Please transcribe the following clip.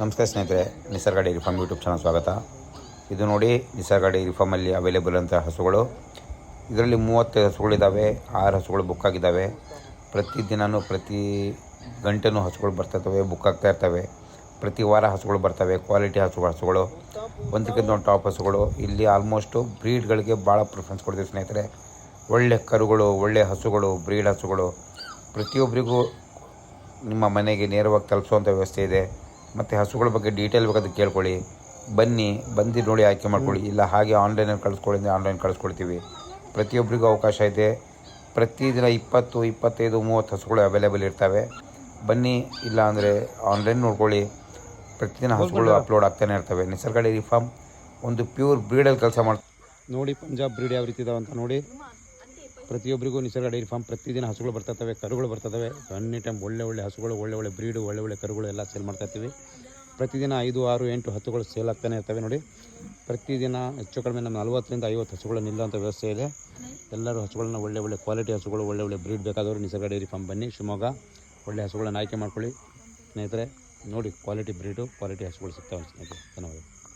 ನಮಸ್ತೆ ಸ್ನೇಹಿತರೆ, Nisarga dairy farm YouTube channel ಸ್ವಾಗತ. ಇದು ನೋಡಿ ನಿಸರ್ಗ ಡೈರಿ ಫಾರ್ಮಲ್ಲಿ ಅವೈಲೇಬಲ್ ಅಂತ ಹಸುಗಳು. ಇದರಲ್ಲಿ ಮೂವತ್ತೈದು ಹಸುಗಳಿದ್ದಾವೆ ಆರು ಹಸುಗಳು ಬುಕ್ ಆಗಿದ್ದಾವೆ ಪ್ರತಿದಿನವೂ ಪ್ರತಿ ಗಂಟೆನೂ ಹಸುಗಳು ಬರ್ತಾಯಿರ್ತವೆ ಬುಕ್ ಆಗ್ತಾ ಇರ್ತವೆ. ಪ್ರತಿ ವಾರ ಹಸುಗಳು ಬರ್ತವೆ ಕ್ವಾಲಿಟಿ ಹಸುಗಳು ಹಸುಗಳು. ಒಂದಕ್ಕಿಂತ ಒಂದು ಟಾಪ್ ಹಸುಗಳು. ಇಲ್ಲಿ ಆಲ್ಮೋಸ್ಟು ಬ್ರೀಡ್ಗಳಿಗೆ ಭಾಳ ಪ್ರಿಫರೆನ್ಸ್ ಕೊಡ್ತೀವಿ ಸ್ನೇಹಿತರೆ. ಒಳ್ಳೆ ಕರುಗಳು, ಒಳ್ಳೆ ಹಸುಗಳು ಬ್ರೀಡ್ ಹಸುಗಳು. ಪ್ರತಿಯೊಬ್ಬರಿಗೂ ನಿಮ್ಮ ಮನೆಗೆ ನೇರವಾಗಿ ತಲುಪಿಸುವಂಥ ವ್ಯವಸ್ಥೆ ಇದೆ. ಮತ್ತು ಹಸುಗಳ ಬಗ್ಗೆ ಡೀಟೇಲ್ ಬೇಕಾದ್ರೆ ಕೇಳ್ಕೊಳ್ಳಿ. ಬನ್ನಿ ಬಂದು ನೋಡಿ ಆಯ್ಕೆ ಮಾಡ್ಕೊಳ್ಳಿ. ಇಲ್ಲ ಹಾಗೆ ಆನ್ಲೈನಲ್ಲಿ ಕಳಿಸ್ಕೊಳ್ಳಿ ಅಂದರೆ ಆನ್ಲೈನ್ ಕಳಿಸ್ಕೊಳ್ತೀವಿ ಪ್ರತಿಯೊಬ್ಬರಿಗೂ ಅವಕಾಶ ಇದೆ. ಪ್ರತಿದಿನ ಇಪ್ಪತ್ತು ಇಪ್ಪತ್ತೈದು ಮೂವತ್ತು ಹಸುಗಳು ಅವೈಲೇಬಲ್ ಇರ್ತವೆ. ಬನ್ನಿ ಇಲ್ಲ ಅಂದರೆ ಆನ್ಲೈನ್ ನೋಡ್ಕೊಳ್ಳಿ. ಪ್ರತಿದಿನ ಹಸುಗಳು ಅಪ್ಲೋಡ್ ಆಗ್ತಾನೆ ಇರ್ತವೆ. ನಿಸರ್ಗ ಡೈರಿ ಫಾರ್ಮ್ ಒಂದು ಪ್ಯೂರ್ ಬ್ರೀಡಲ್ಲಿ ಕೆಲಸ ಮಾಡ್ತಾರೆ. ನೋಡಿ ಪಂಜಾಬ್ ಬ್ರೀಡ್ ಯಾವ ರೀತಿ ಇದಾವೆ ಅಂತ ನೋಡಿ. ಪ್ರತಿಯೊಬ್ಬರಿಗೂ ನಿಸರ್ಗ ಡೈರಿ ಫಾರ್ಮ್ ಪ್ರತಿದಿನ ಹಸುಗಳು ಬರ್ತಿರ್ತವೆ ಕರುಗಳು ಬರ್ತವೆ ಎನಿ ಟೈಮ್ ಒಳ್ಳೆ ಒಳ್ಳೆ ಹಸುಗಳು, ಒಳ್ಳೆ ಒಳ್ಳೆ ಬ್ರೀಡು ಒಳ್ಳೆ ಒಳ್ಳೆ ಕರುಗಳು ಎಲ್ಲ ಸೇಲ್ ಮಾಡ್ತಾ ಇರ್ತೀವಿ. ಪ್ರತಿದಿನ ಐದು, ಆರು, ಎಂಟು ಹತ್ತುಗಳು ಸೇಲ್ ಆಗ್ತಾನೆ ಇರ್ತವೆ ನೋಡಿ. ಪ್ರತಿದಿನ ಹೆಚ್ಚು ಕಡಿಮೆ ನಮ್ಮ ನಲ್ವತ್ತರಿಂದ ಐವತ್ತು ಹಸುಗಳು ನಿಲ್ಲುವಂಥ ವ್ಯವಸ್ಥೆ ಇದೆ. ಎಲ್ಲರೂ ಹಸುಗಳನ್ನ ಒಳ್ಳೆ ಒಳ್ಳೆ ಕ್ವಾಲಿಟಿ ಹಸುಗಳು, ಒಳ್ಳೆ ಒಳ್ಳೆ ಬ್ರೀಡ್ ಬೇಕಾದವರು ನಿಸರ್ಗ ಡೈರಿ ಫಾರ್ಮ್ ಬನ್ನಿ. ಶಿವಮೊಗ್ಗ, ಒಳ್ಳೆ ಹಸುಗಳನ್ನು ಆಯ್ಕೆ ಮಾಡ್ಕೊಳ್ಳಿ. ಸ್ನೇಹಿತರೆ, ನೋಡಿ ಕ್ವಾಲಿಟಿ ಬ್ರೀಡು ಕ್ವಾಲಿಟಿ ಹಸುಗಳು ಸಿಗ್ತಾವೆ ಸ್ನೇಹಿತರೆ. ಧನ್ಯವಾದ